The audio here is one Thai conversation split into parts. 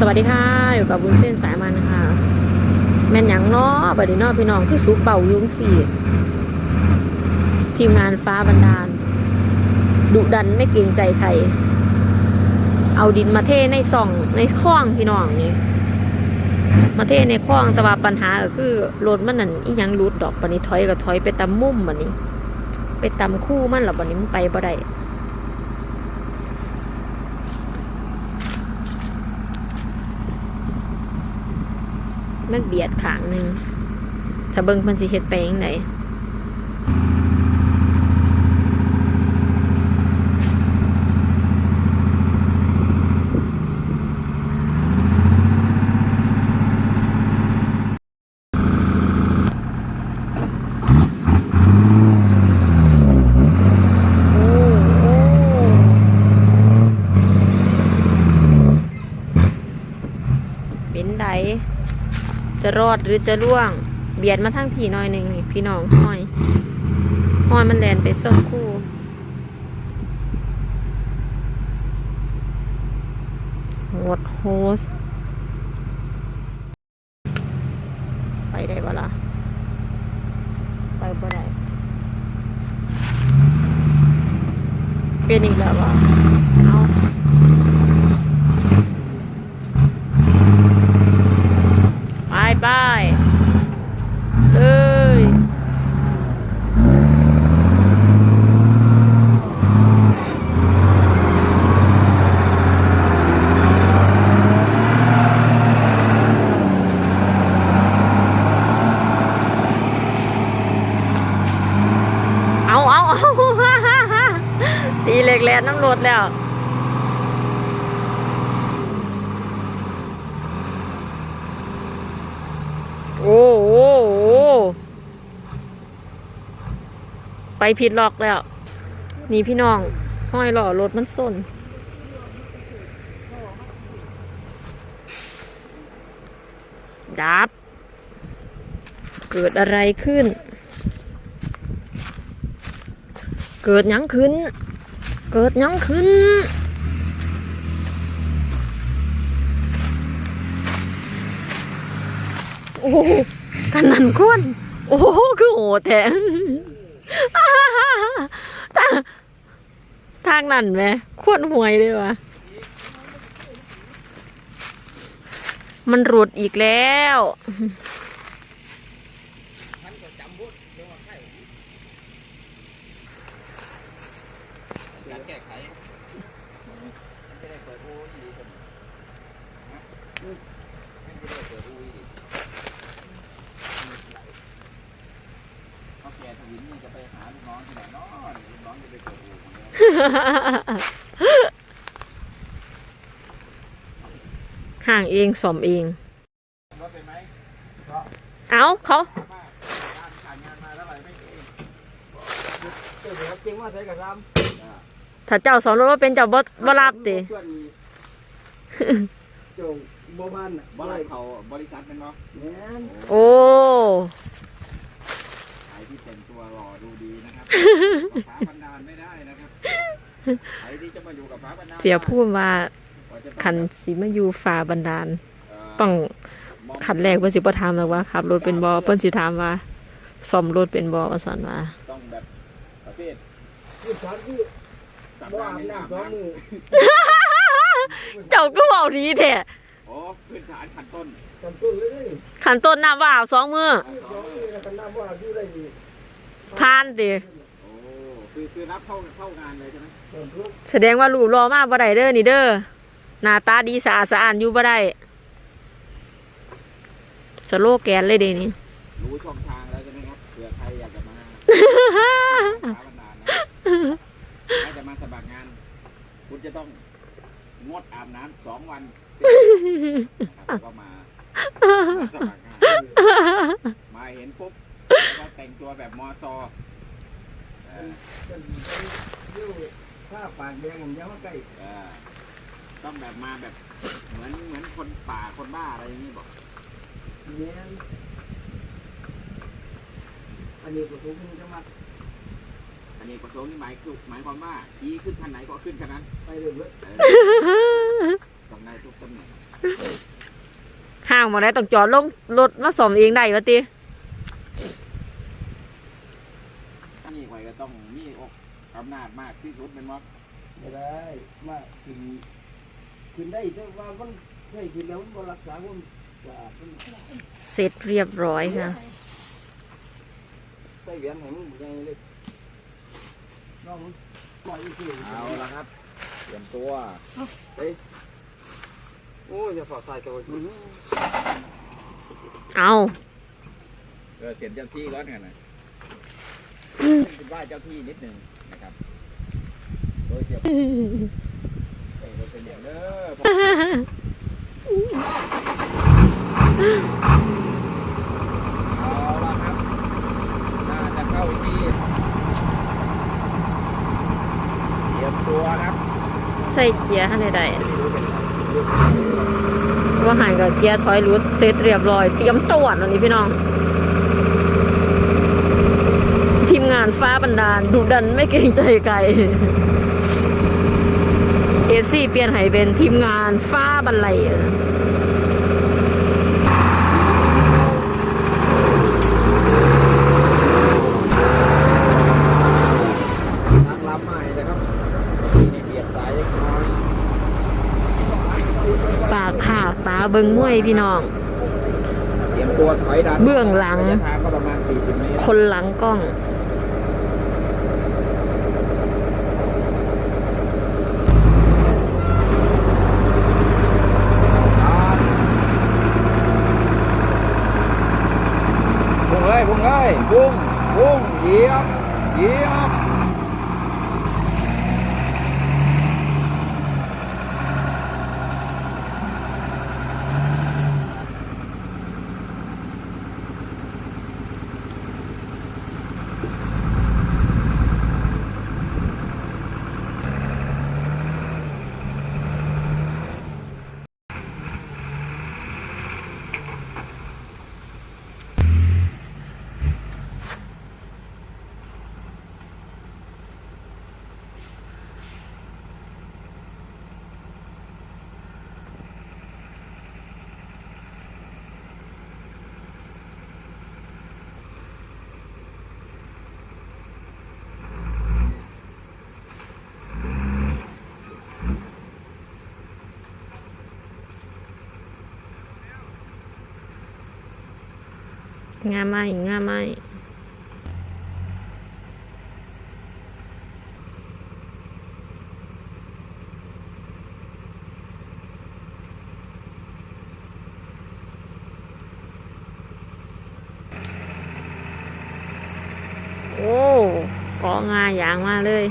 สวัสดีค่ะ อยู่กับบุญเส้นสายมันนะคะแม่นยังเนาะบัดนี้เนาะพี่น้องคือสุกเป่ายุงสี่ ทีมงานฟ้าบันดาลดุดันไม่เกรงใจใคร เอาดินมาเทในซ่องในคลองพี่น้องนี่มาเทในคลองแต่ว่าปัญหาก็คือรถมันนั่นอียังรุดดอกบัดนี้ถอยก็ถอยไปตำมุมบัดนี้ ไปตำคู่มันหรอบัดนี้มันไปบ่ได้ มันเบียดขางหนึ่งถ้าเบิ่งมันสิเฮ็ดไปยังไงโอ้โอ้เป็นได จะ รอดหรือจะร่วง เบียดมาทั้งพี่น้อยหนึ่งนี่พี่น้องห้อยห้อยมันแลนไปส้มคู่ โหดโฮส ไปได้ปะล่ะ ไปบ่ได้เป็นอีกแล้ววะเอาไปไปเลย เอาเอาเอา แลนน้ำรถแล้วโอ้โหไปผิดล็อกแล้ว นี่พี่น้อง ห้อยหล่อรถมันส้นดับ เกิดอะไรขึ้น เกิดยังขึ้น เกิดยังขึ้น โอ้กันนันควนโอ้โหคือโหแท้ทางทางนั่นไหมควนหวยเลยวะมันหลุดอีกแล้ว เจ้าเดี๋ยวจริงว่าใช้กับรำถ้าเจ้าสอนรถว่าเป็นเจ้าบ่บ่รับติเพื่อนมีโจงบ่บ้านน่ะบ่ไรเขาบริษัทเป็นบ่แม่นโอ้ใครที่แต่งตัวหล่อดูดีนะครับ ฟ้าบันดาลไม่ได้นะครับใครที่จะมาอยู่กับฟ้าบันดาลเสียพูดว่าว่าจะต้องขันสิมาอยู่ฝ่าบันดาลเอ่อต้องมองขันแรกเพิ่นสิบ่ถามหรอกว่าขับรถเป็นบ่เพิ่นสิถามว่าซ่อมรถเป็นบ่ว่าซั่นว่า ต้องแบบประเภทคือสอนคือสัปบ่ดาห์อาบหนึ่งอาบน้ำสองน้ำมือ เจ้าก็เว้าดีแท้โอ้พื้นฐานขั้นต้นกันต้นเลยนี่ขันต้นน้ำว่าเอาสองมือสองมือแล้วกันน้ำว่าอยู่ได้ดีทานติโอ้คือคือรับเข้าเข้างานเลยใช่ไหมตอนทุกแสดงว่ารูปรอมาบ่ได้เด้อนี่เด้อหน้าตาดีสะอาดสะอ้านอยู่บ่ได้สโลแกนเลยเด้นี่ รู้ช่องทางแล้วใช่ไหมครับเผื่อใครอยากจะมาฟ้าบันดาลนะถ้าจะมาสมัครงาน คุณจะต้อง งดอาบน้ำสองวันนะครับก็มามาสมัครงานมาเห็นปุ๊บแล้วก็แต่งตัวแบบมอซอเออกันไปอยู่ถ้าปากแดงผมยังมาใกล้เออต้องแบบมาแบบเหมือนเหมือนคนป่าคนบ้าอะไรอย่างนี้บอกแม่นอันนี้ก็ถูกมึงจะมาอันนี้ประสงค์นี่หมายคือหมายความว่ายีขึ้นคันไหนก็ขึ้นคันนั้นไปเลยเว้ย เออ ต้องได้ทุกตำแหน่งหมาได้ต้องจอดลงรถมาสมเองได้วะตินี่ไว้ก็ต้องมีอกอำนาจมากที่สุดเป็นว่าไม่ได้ มาขึ้นขึ้นได้แต่ว่ามันเคยขึ้นแล้วมันบ่รักษาความสะอาดมันเสร็จเรียบร้อยค่ะใส่เหรียญให้มันใหญ่เลยน้องมันปล่อยสิเอาละครับ เตรียมตัวโอ้ยอย่าฝ่าใส่ตัวเอาเออเสียนเจ้าที่ร้อนกันนะคิดว่าเจ้าที่นิดหนึ่งนะครับ โดยเสียบเออโดยเสียบเด้อเอาละครับ น่าจะเข้าที่เตรียมตัวครับ ใส่เกียร์ให้ได้ไม่รู้เป็นอะไรเรื่องว่าหันกับเกียร์ถอยรุดเซตเรียบร้อย เตรียมตรวจวันนี้พี่น้อง ทีมงานฟ้าบันดาลดุดันไม่เกรงใจใครเอฟซีเปลี่ยนให้เป็นทีมงานฟ้าบันไล นั่งรับใหม่นะครับที่นี่เบียดสายเล็กน้อย ปากผากตา เบิงมวยพี่น้อง เตรียมตัวถอยดันเบื้องหลัง ระยะทางก็ประมาณ 40 เมตรคนหลังกล้อง พุ่งเลยพุ่งเลยพุ่งพุ่งเหยียบเหยียบ งาไหมงาไหมโอ้กาะงาอย่างมาเลย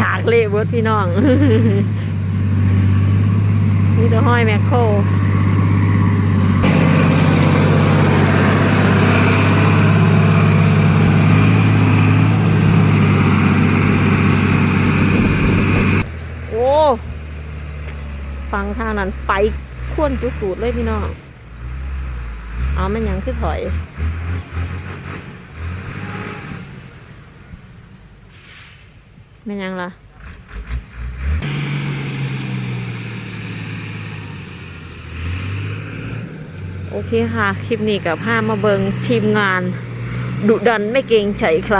ถาก เละเบิดพี่น้องนี่ตัวห้อยแมคโครโอ้ฟังทางนั้นไปควนจุกตูดเลยพี่น้องเอามันยังคือถอยเป็นยังล่ะ โอเคค่ะ คลิปนี้กับผ้ามาเบิงทีมงาน ดุดันไม่เกรงใจใคร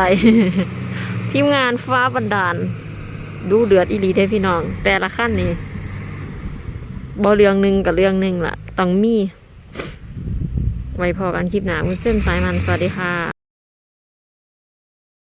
ทีมงานฟ้าบันดาล ดูเดือดอีหลีได้พี่น้อง แต่ละขั้นนี่บอเรื่องหนึ่งกับเรื่องหนึ่งล่ะต้องมี ไว้พอกันคลิปหนามุ้นเส้นสายมัน สวัสดีค่ะ